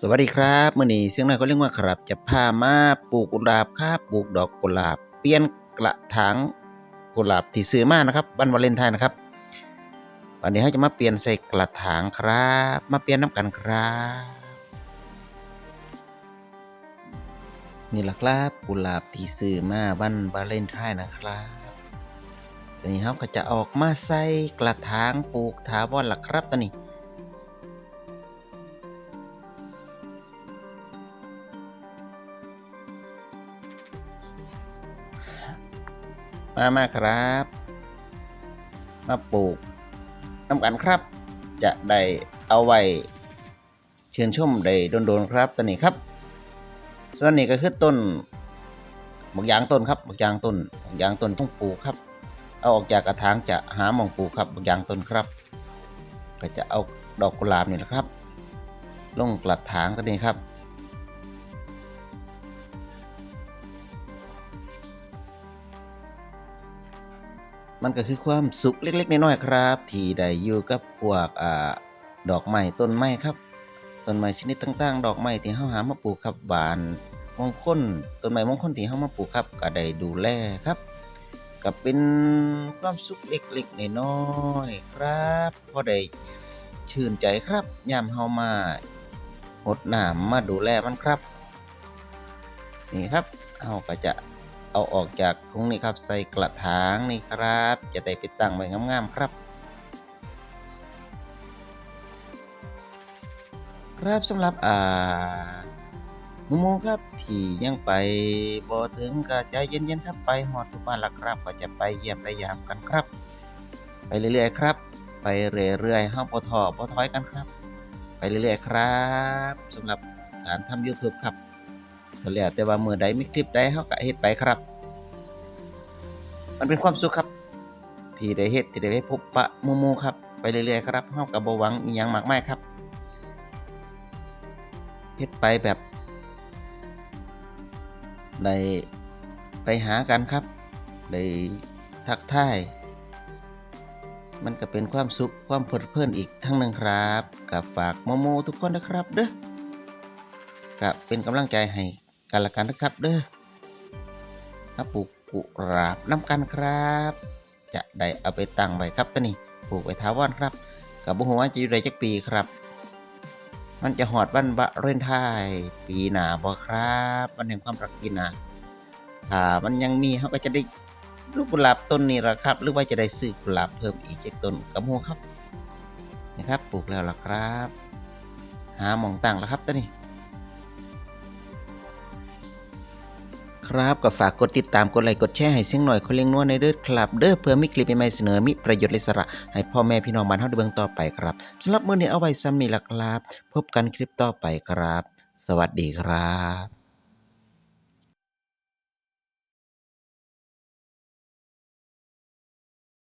สวัสดีครับมื้อนี้เสียงน้อยก็เรียกว่าครับ จะพามาปลูกกุหลาบครับปลูกดอกกุหลาบ เปลี่ยนกระถางกุหลาบที่ซื้อมานะครับวันวาเลนไทน์นะครับ วันนี้เราจะมาเปลี่ยนใส่กระถางครับ มาเปลี่ยนน้ำกันครับ นี่แหละครับกุหลาบที่ซื้อมาวันวาเลนไทน์นะครับตอนนี้เราก็จะออกมาใส่กระถางปลูกถาวรละครับตอนนี้ มามาครับ มาปลูกน้ำกันครับ จะได้เอาไว้เชิญชมได้โดนๆครับตอนนี้ครับ ส่วนนี้ก็คือต้นบักยางต้นครับบักยางต้นบักยางต้นต้องปลูกครับ เอาออกจากกระถางจะหาหมองปลูกครับบักยางต้นครับ ก็จะเอาดอกกุหลาบนี่แหละครับ ลงกระถางตัวนี้ครับ มันก็คือความสุขเล็กๆน้อยๆครับ ที่ได้อยู่กับพวกอ่าดอกไม้ต้นไม้ครับต้นไม้ชนิดต่างๆ ดอกไม้ที่เฮาหามาปลูกครับบานมงคลต้นไม้มงคลที่เฮามาปลูกครับก็ได้ดูแลครับก็เป็นความสุขเล็กๆน้อยๆครับพอได้ชื่นใจครับยามเฮามารดน้ำมาดูแลมันครับ นี่ครับเฮาก็จะ เอาออกจากถุงนี่ครับ ใส่กระถางนี่ครับ จะได้ไปตั้งไว้งามๆครับ ครับสำหรับอ่าหมูๆครับที่ยังไปบ่ถึงก็ใจเย็นๆครับไปฮอดทุกบ้านละครับ ก็จะไปเยี่ยมไปยามกันครับ ไปเรื่อยๆครับ ไปเรื่อยๆเฮาบ่ท้อบ่ถอยกันครับ ไปเรื่อยๆครับสำหรับการทำ YouTube ครับ ก็แล้วแต่ว่ามือใดมีคลิปใดเฮาก็เฮ็ดไปครับ มันเป็นความสุขครับ ที่ได้เฮ็ดที่ได้ไปพบปะหมู่ๆครับ ไปเรื่อยๆครับเฮาก็บ่หวังอีหยังมากมายครับเฮ็ดไปแบบได้ไปหากันครับได้ทักทายมันก็เป็นความสุขความเพลิดเพลินอีกทั้งนึงครับกับฝากโมโมทุกคนนะครับเด้อก็เป็นกำลังใจให้ กันละกันนะครับเด้อมาปลูกกุหลาบน้ำกันครับ จะได้เอาไปตั้งไว้ครับตอนนี้ปลูกไว้ถาวรครับ กับบุหัวจะอยู่ได้จักปีครับ มันจะหอดวันบะเรนไทายปีหนาบ่ครับวันแห่งความรักปีหนาถ้ามันยังมีเขาก็จะได้ลูกกุหลาบต้นนี้ละครับ หรือว่าจะได้ซื้อกุหลาบเพิ่มอีกจากต้นกับหัวครับนะครับปลูกแล้วละครับ หาหมองตั้งแล้วครับตอน ครับก็ฝากกดติดตามกดไลค์กดแชร์ให้เสียงหน่อยคนเลี้ยงนวลในเด้อครับ เด้อเพื่อมีคลิปใหม่เสนอมีประโยชน์และสาระให้พ่อแม่พี่น้องบ้านเฮาได้เบิ่งต่อไปครับสำหรับมื้อนี้เอาไว้ซ้ำนี้ล่ะครับ พบกันคลิปต่อไปครับ สวัสดีครับ